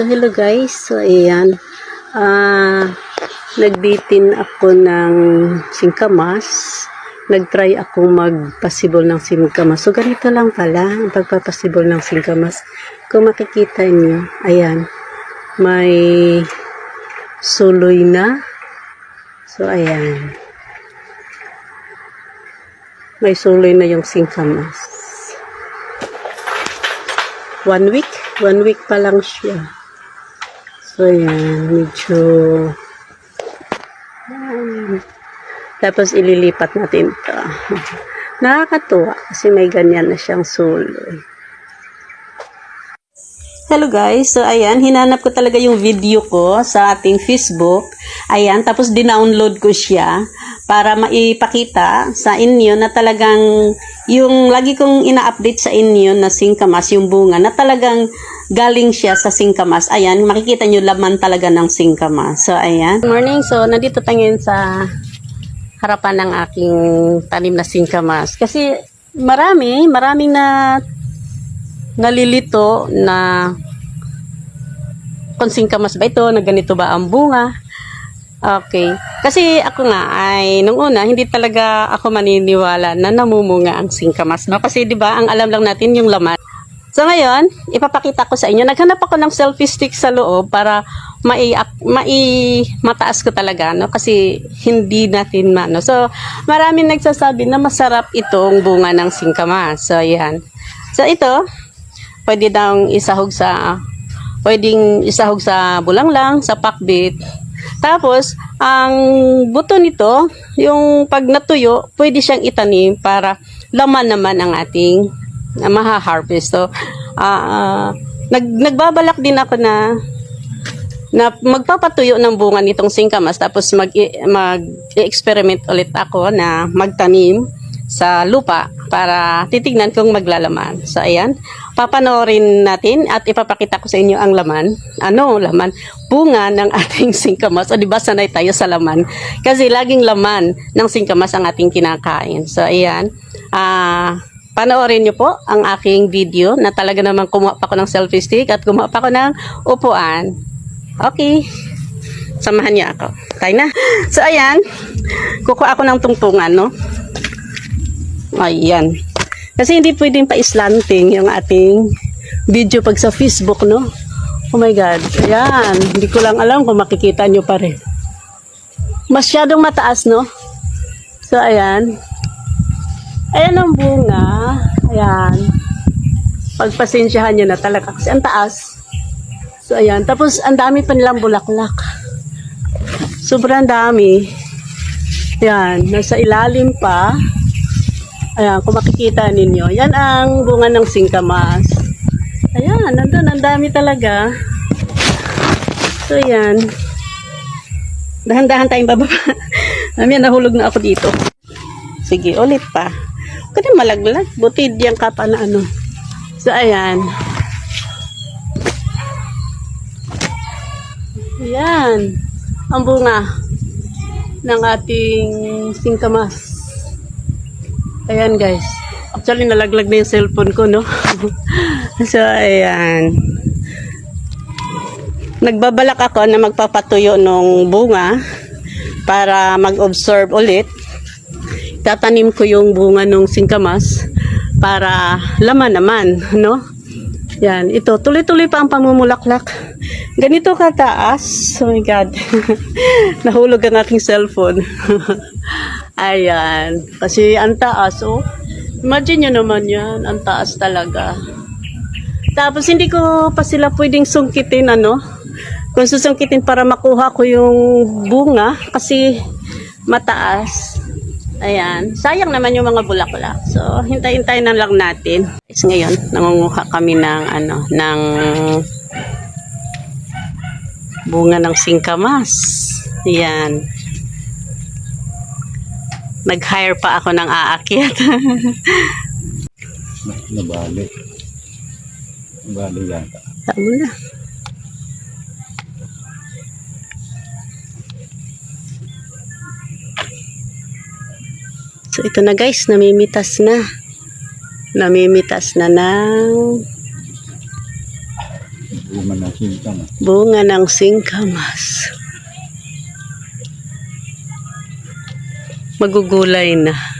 So, hello guys. So, ayan. Ah, nagbitin ako ng singkamas. Nagtry ako magpasibol ng singkamas. So, ganito lang pala ang pagpapasibol ng singkamas. Kung makikita niyo, ayan. May suloy na. So, ayan. May suloy na yung singkamas. One week? One week pa lang siya. So, ayan. Medyo... Tapos, ililipat natin ito. Nakakatuwa kasi may ganyan na siyang suloy. Hello guys, so ayan, hinanap ko talaga yung video ko sa ating Facebook. Ayan, tapos dinownload ko siya para maipakita sa inyo na talagang yung lagi kong ina-update sa inyo na singkamas, yung bunga, na talagang galing siya sa singkamas. Ayan, makikita nyo laman talaga ng singkamas. So ayan. Good morning, so nandito tayo ngayon sa harapan ng aking tanim na singkamas. Kasi marami, maraming na nalilito na kung singkamas ba ito, na ganito ba ang bunga. Okay. Kasi ako nga ay nung una hindi talaga ako maniniwala na namumunga ang singkamas, no? Kasi 'di ba, ang alam lang natin yung laman. So ngayon, ipapakita ko sa inyo. Naghanap ako ng selfie stick sa loob para mai, mai mataas ko talaga, no? Kasi hindi natin mano. So, maraming nagsasabi na masarap itong bunga ng singkamas. So, ayan. So, ito, pwede daw isahog sa pwedeng isahog sa bulanglang, sa pakbit. Tapos, ang buto nito, yung pag natuyo, pwede siyang itanim para laman naman ang ating uh, maha-harvest. So, ah, nag, nagbabalak din ako na na magpapatuyo ng bunga nitong singkamas tapos mag mag-experiment ulit ako na magtanim sa lupa para titignan kung maglalaman. So ayan, papanoorin natin at ipapakita ko sa inyo ang laman. Ano laman? Bunga ng ating singkamas. O di ba sanay tayo sa laman? Kasi laging laman ng singkamas ang ating kinakain. So ayan, ah panoorin niyo po ang aking video na talaga naman kumuha pa ako ng selfie stick at kumuha pa ako ng upuan. Okay. Samahan niyo ako. Tayo na. So ayan, kukuha ako ng tungtungan, no? Ayan. Kasi hindi pwedeng pa-slanting yung ating video pag sa Facebook, no? Oh my God. Ayan. Hindi ko lang alam kung makikita nyo pa rin. Masyadong mataas, no? So, ayan. Ayan ang bunga. Ayan. Pagpasensyahan nyo na talaga kasi ang taas. So, ayan. Tapos, ang dami pa nilang bulaklak. Sobrang dami. Ayan. Nasa ilalim pa. Ayan, kung makikita ninyo. Yan ang bunga ng singkamas. Ayan, nandun. Ang dami talaga. So, yan. Dahan-dahan tayong bababa. Ayan, nahulog na ako dito. Sige, ulit pa. Huwag ka na malaglag. Buti diyan ka pa na ano. So, ayan. Ayan. Ang bunga ng ating singkamas. Ayan guys. Actually, nalaglag na yung cellphone ko, no? so, ayan. Nagbabalak ako na magpapatuyo ng bunga para mag-observe ulit. Tatanim ko yung bunga ng singkamas para laman naman, no? Yan, ito, tuloy-tuloy pa ang pamumulaklak. Ganito kataas. Oh my God. Nahulog ang ating cellphone. Ayan. Kasi ang taas, oh. Imagine nyo naman yan. Ang taas talaga. Tapos hindi ko pa sila pwedeng sungkitin, ano. Kung susungkitin para makuha ko yung bunga. Kasi mataas. Ayan. Sayang naman yung mga bulaklak. So, hintay-hintay na lang natin. Is ngayon, nangunguha kami ng, ano, ng bunga ng singkamas. Ayan. Nag-hire pa ako ng aakyat. Nabali. Nabali yata. Tama na. So ito na guys, namimitas na. Namimitas na ng Bunga ng singkamas. Bunga ng singkamas. Magugulay na.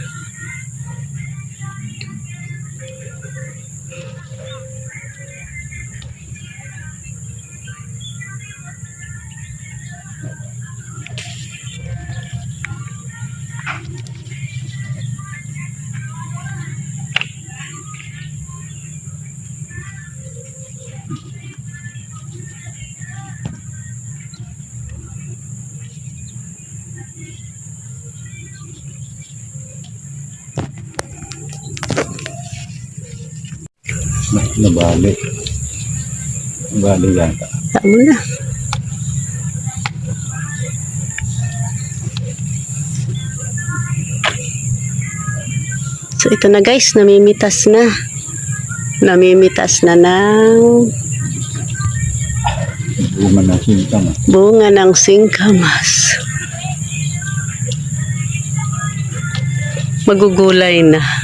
Nabali. Nabali yata. Tama na. So ito na guys, namimitas na. Namimitas na ng Bunga ng singkamas. bunga ng singkamas. Magugulay na.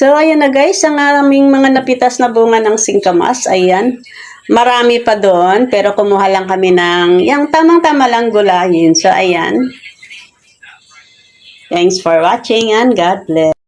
So, ayan na guys, ang aming mga napitas na bunga ng singkamas, ayan. Marami pa doon, pero kumuha lang kami ng, yung tamang-tama lang gulayin. So, ayan. Thanks for watching and God bless.